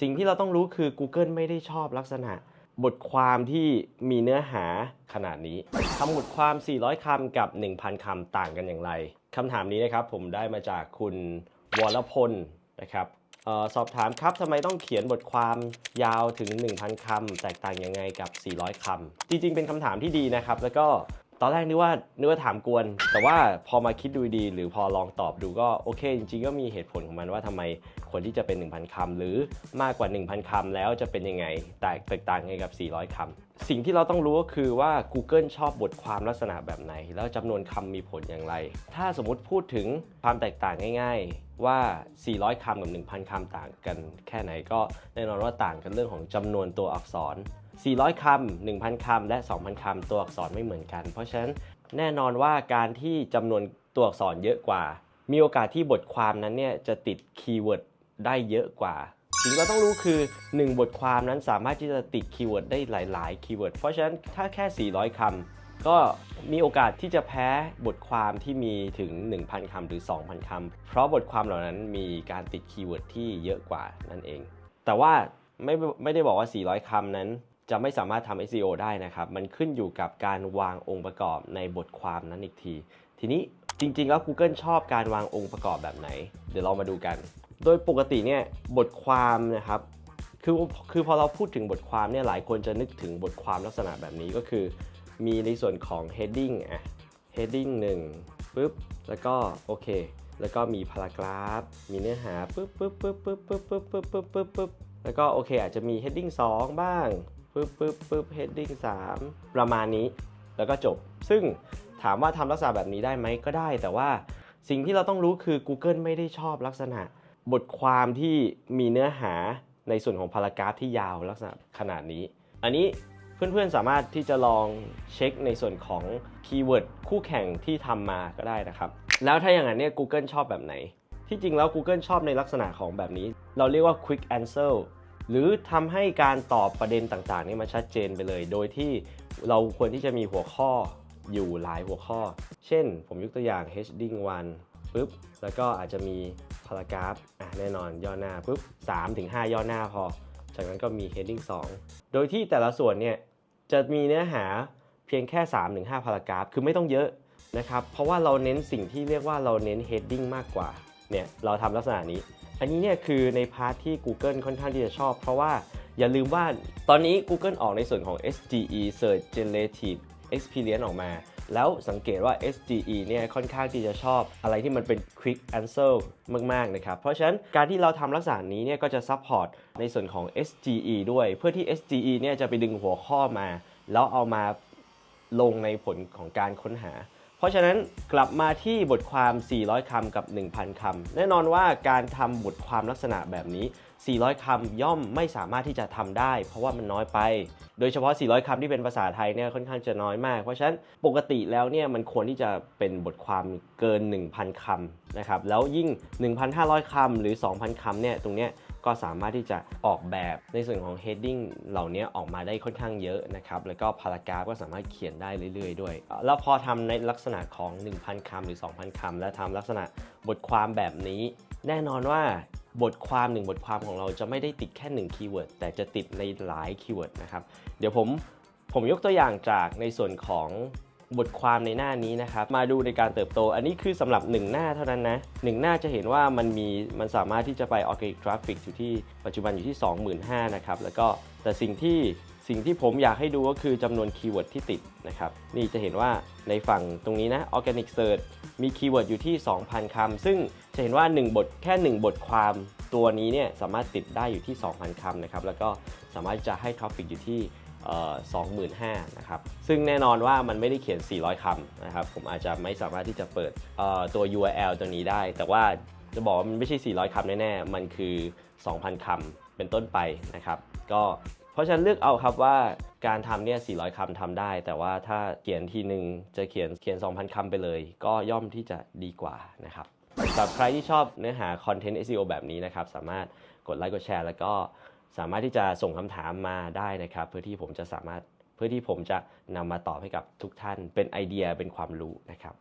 สิ่งที่เราต้องรู้คือ Google ไม่ได้ชอบลักษณะ บทความที่มีเนื้อหาขนาดนี้คำบทความ 400 คำกับ 1,000 คำต่างกันอย่างไรคำถามนี้นะครับผมได้มาจากคุณวรพลนะครับออสอบถามครับทำไมต้องเขียนบทความยาวถึง 1,000 คำแตกต่างยังไงกับ 400 คำจริงๆ เป็นคำถามที่ดีนะครับ แล้วก็ ตอนแรกนึกว่านึกว่าถามกวน แต่ว่าพอมาคิดดูดี หรือพอลองตอบดูก็โอเค จริงๆ ก็มีเหตุผลของมันว่าทำไมควรที่จะเป็น 1,000คำหรือมากกว่า 1,000คำแล้วจะเป็นยังไงแตกแตกต่างยังไงกับ 400คำสิ่งที่เราต้องรู้ก็คือว่า Google ชอบบทความลักษณะแบบไหน แล้วจำนวนคำมีผลอย่างไร ถ้าสมมุติพูดถึงความแตกต่างง่าย ๆ ว่า 400คำกับ 1,000คำต่างกันแค่ไหนก็แน่นอนว่าต่างกันเรื่องของจำนวนตัวอักษร 400คำ1,000คำและ 2,000คำตัวอักษรไม่เหมือนกัน เพราะฉะนั้นแน่นอนว่าการที่จำนวนตัวอักษรเยอะกว่า มีโอกาสที่บทความนั้นเนี่ยจะติดคีย์เวิร์ดได้เยอะกว่าสิ่งที่เราต้องรู้คือ 1 บทความนั้นสามารถที่จะติดคีย์เวิร์ดได้หลาย ๆ คีย์เวิร์ด เพราะฉะนั้นถ้าแค่ 400คำ ก็มีโอกาสที่จะแพ้บทความที่มีถึง 1,000คำหรือ 2,000คำเพราะบทความเหล่านั้นมีการติดคีย์เวิร์ดที่เยอะกว่านั่นเอง แต่ว่าไม่ไม่ได้บอกว่า 400คำนั้น จะไม่สามารถทำ SEO ได้นะครับ มันขึ้นอยู่กับการวางองค์ประกอบในบทความนั้นอีกที ทีนี้จริง ๆ แล้ว Google ชอบการวางองค์ประกอบแบบไหน เดี๋ยวเรามาดูกัน โดยปกติเนี่ยบทความนะครับคือคือพอเราพูดถึงบทความเนี่ยหลายคนจะนึกถึงบทความลักษณะแบบนี้ก็คือ มีในส่วนของ heading อะ heading 1ปุ๊บแล้วก็โอเค แล้วก็มี paragraph มีเนื้อหาปุ๊บปุ๊บปุ๊บปุ๊บปุ๊บปุ๊บปุ๊บปุ๊บปุ๊บปุ๊บแล้วก็โอเค อาจจะมี heading 2 บ้างปุ๊บปุ๊บปุ๊บ heading 3 ประมาณนี้ แล้วก็จบ ซึ่งถามว่าทำลักษณะแบบนี้ได้ไหมก็ได้ แต่ว่าสิ่งที่เราต้องรู้คือ Google ไม่ได้ชอบลักษณะ บทความที่มีเนื้อหาในส่วนของพารากราฟที่ยาวลักษณะขนาดนี้ อันนี้ เพื่อนๆ สามารถที่จะลองเช็คในส่วนของคีย์เวิร์ดคู่แข่งที่ทำมาก็ได้นะครับ แล้วถ้าอย่างนั้นเนี่ย Google ชอบแบบไหน ที่จริงแล้ว Google ชอบในลักษณะของแบบนี้ เราเรียกว่า quick answer หรือทำให้การตอบประเด็นต่างๆ นี่มันชัดเจนไปเลย โดยที่เราควรที่จะมีหัวข้ออยู่หลายหัวข้อ เช่น ผมยกตัวอย่าง heading 1ปุ๊บ แล้วก็อาจจะมีพารากราฟอะแน่นอนย่อหน้าปุ๊บ3ถึง5ย่อหน้าพอ จากนั้นก็มี heading 2 โดยที่แต่ละส่วนเนี่ย จะมีเนื้อหาเพียงแค่ 3-5 พารากราฟ คือไม่ต้องเยอะนะครับ เพราะว่าเราเน้นสิ่งที่เรียกว่าเราเน้น heading มากกว่า เนี่ย เราทำลักษณะนี้ อันนี้เนี่ยคือในพาร์ทที่ Google ค่อนข้างที่จะชอบ เพราะว่าอย่าลืมว่าตอนนี้ Google ออกในส่วนของ SGE Search Generative Experience ออกมา แล้วสังเกตว่า SGE เนี่ยค่อนข้างที่จะชอบอะไรที่มันเป็น quick answer มาก ๆ นะครับ เพราะฉะนั้นการที่เราทำลักษณะนี้เนี่ยก็จะ support ในส่วนของ SGE ด้วย เพื่อที่ SGE เนี่ยจะไปดึงหัวข้อมา แล้วเอามาลงในผลของการค้นหา เพราะฉะนั้นกลับมาที่บทความ 400คำกับ 1,000คำแน่นอนว่าการทำบทความลักษณะแบบนี้ 400คำย่อมไม่สามารถที่จะทำได้ เพราะว่ามันน้อยไป โดยเฉพาะ 400คำที่เป็นภาษาไทยเนี่ยค่อนข้างจะน้อยมาก เพราะฉะนั้นปกติแล้วเนี่ยมันควรที่จะเป็นบทความเกิน 1,000คำนะครับ แล้วยิ่ง 1,500คำหรือ 2,000 คำเนี่ยตรงเนี้ยก็สามารถที่จะออกแบบในส่วนของ heading เหล่านี้ออกมาได้ค่อนข้างเยอะนะครับแล้วก็พารากราฟก็สามารถเขียนได้เรื่อยๆ ด้วย แล้วพอทำในลักษณะของ 1,000คำหรือ 2,000คำและทำลักษณะบทความแบบนี้ แน่นอนว่าบทความหนึ่งบทความของเราจะไม่ได้ติดแค่1คีย์เวิร์ดแต่จะติดในหลายคีย์เวิร์ดนะครับเดี๋ยวผมผมยกตัวอย่างจากในส่วนของ บทความในหน้านี้นะครับ มาดูในการเติบโต อันนี้คือสำหรับ 1 หน้าเท่านั้นนะหนึ่งหน้าจะเห็นว่ามันมีมันสามารถที่จะไป Organic Traffic อยู่ที่ปัจจุบันอยู่ที่ 25,000นะครับแล้วก็แต่สิ่งที่สิ่งที่ผมอยากให้ดูก็คือจำนวนคีย์เวิร์ดที่ติดนะครับ นี่จะเห็นว่าในฝั่งตรงนี้นะ Organic Search มีคีย์เวิร์ดอยู่ที่ 2,000 คำ ซึ่งจะเห็นว่า 1 บทแค่ 1 บทความตัวนี้เนี่ยสามารถติดได้อยู่ที่ 2,000 คำนะครับ แล้วก็สามารถจะให้ทราฟฟิกอยู่ที่ สองหมื่นห้านะครับซึ่งแน่นอนว่ามันไม่ได้เขียน 400คำนะครับผมอาจจะไม่สามารถที่จะเปิดตัว URL ตัวนี้ได้ แต่ว่าจะบอกว่ามันไม่ใช่ 400คำแน่ๆ มันคือ 2,000คำเป็นต้นไปนะครับก็เพราะฉะนั้นเลือกเอาครับว่าการทำเนี่ย 400 คำทำได้ แต่ว่าถ้าเขียนทีหนึ่งจะเขียนเขียน 2,000 คำไปเลย ก็ย่อมที่จะดีกว่านะครับสำหรับใครที่ชอบเนื้อหาคอนเทนต์ SEO แบบนี้นะครับ สามารถกดไลค์กดแชร์แล้วก็ สามารถที่จะส่งคำถามมาได้นะครับ เพื่อที่ผมจะสามารถเพื่อที่ผมจะนำมาตอบให้กับทุกท่าน เป็นไอเดียเป็นความรู้นะครับ